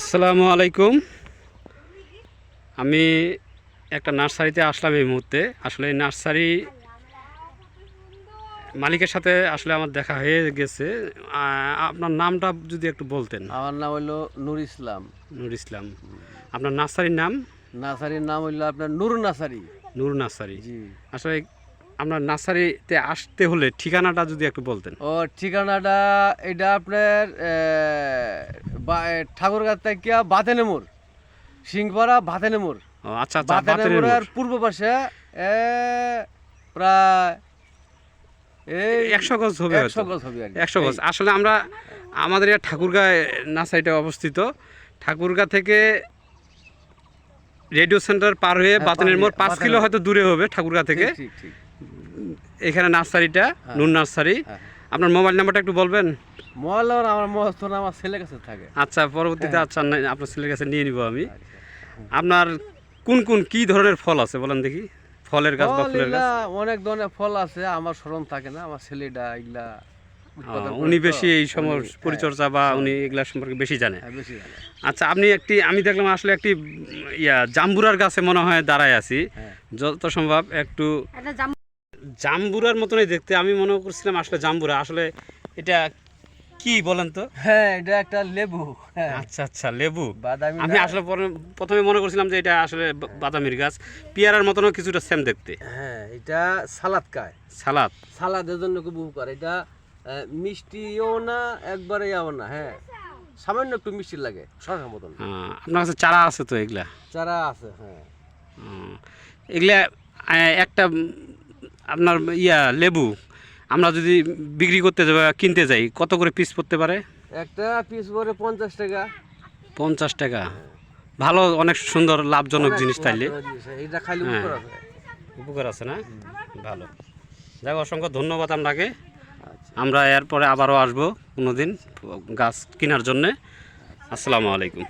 আসসালামু আলাইকুম। আমি একটা নার্সারিতে আসলাম এই মুহূর্তে। আসলে এই নার্সারি মালিকের সাথে আসলে আমার দেখা হয়ে গেছে। আপনার নামটা যদি একটু বলতেন। আমার নাম হইল নূর ইসলাম। নুর ইসলাম। আপনার নার্সারির নাম? নার্সারির নাম হইল আপনার নূর নার্সারি। নূর নার্সারি। জি। আসলে আপনার নার্সারিতে আসতে হলে ঠিকানাটা যদি একটু বলতেন। ও ঠিকানাটা এটা আপনার ঠাকুরগাঁ থেকে বাতেনেমুর সিংপাড়া বাতেনেমুর। ও আচ্ছা আচ্ছা বাতেনের বাতেনেমুরের মোড়। পূর্ব পাশে প্রায় একশো গজ হবে একশো। গজ হবে একশো গজ। আসলে আমরা আমাদের এই ঠাকুরগাঁ নার্সারিটা অবস্থিত। ঠাকুরগাঁ থেকে রেডিও সেন্টার পার হয়ে হ্যাঁ, বাতনের মোড় পাঁচ কিলো হয়তো দূরে হবে ঠাকুরগাঁ থেকে। এখানে নার্সারিটা নুন নার্সারি। হ্যাঁ। আপনার মোবাইল নাম্বারটা একটু বলবেন? মহল্লার আমার মহস্ত আমার ছেলে কাছে থাকে। আচ্ছা পরবর্তীতে আচ্ছা আপনার ছেলের কাছে নিয়ে নিব আমি। আপনার কোন কোন কি ধরনের ফল আছে বলেন দেখি? ফলের গাছ বা ফুলের গাছ? অনেক ধরনের ফল আছে আমার স্মরণ থাকে না আমার ছেলেটা এগুলা উনি বেশি এই সময় হ্যাঁ, পরিচর্যা বা উনি এগুলা সম্পর্কে বেশি জানে। হ্যাঁ, বেশি জানে। আচ্ছা আপনি একটি আমি দেখলাম আসলে একটি ইয়া জাম্বুরার গাছে মনে হয় দাঁড়ায় আছি। হ্যাঁ। যত সম্ভব একটু জাম্বুরার মতনই দেখতে। আমি মনে করছিলাম আসলে জাম্বুরা। আসলে এটা কি বলেন তো? হ্যাঁ এটা একটা লেবু। হ্যাঁ। আচ্ছা আচ্ছা লেবু। বাদামি আমি আসলে প্রথমে মনে করছিলাম যে এটা আসলে বাদামির গাছ। পেয়ারার মতনও কিছুটা সেম দেখতে। হ্যাঁ এটা সালাদ খায়। সালাদ। সালাদের জন্য খুব উপকার। এটা মিষ্টিও না একবারে যাব না। হ্যাঁ। সামান্য একটু মিষ্টি লাগে শশার মতন। আহ, আপনার কাছে চারা আছে তো এগুলা? চারা আছে হ্যাঁ। এগুলা একটা আপনার ইয়া লেবু আমরা যদি বিক্রি করতে যাই বা কিনতে যাই কত করে পিস পড়তে পারে? একটা পিস পরে পঞ্চাশ টাকা। পঞ্চাশ টাকা। ভালো অনেক সুন্দর লাভজনক জিনিস তাইলে। হ্যাঁ। উপকার আছে। উপকার আছে না? ভালো। যাক অসংখ্য ধন্যবাদ আপনাকে। আচ্ছা। আমরা এরপরে আবারও আসব কোনো দিন গাছ কেনার জন্যে। আসসালামু আলাইকুম।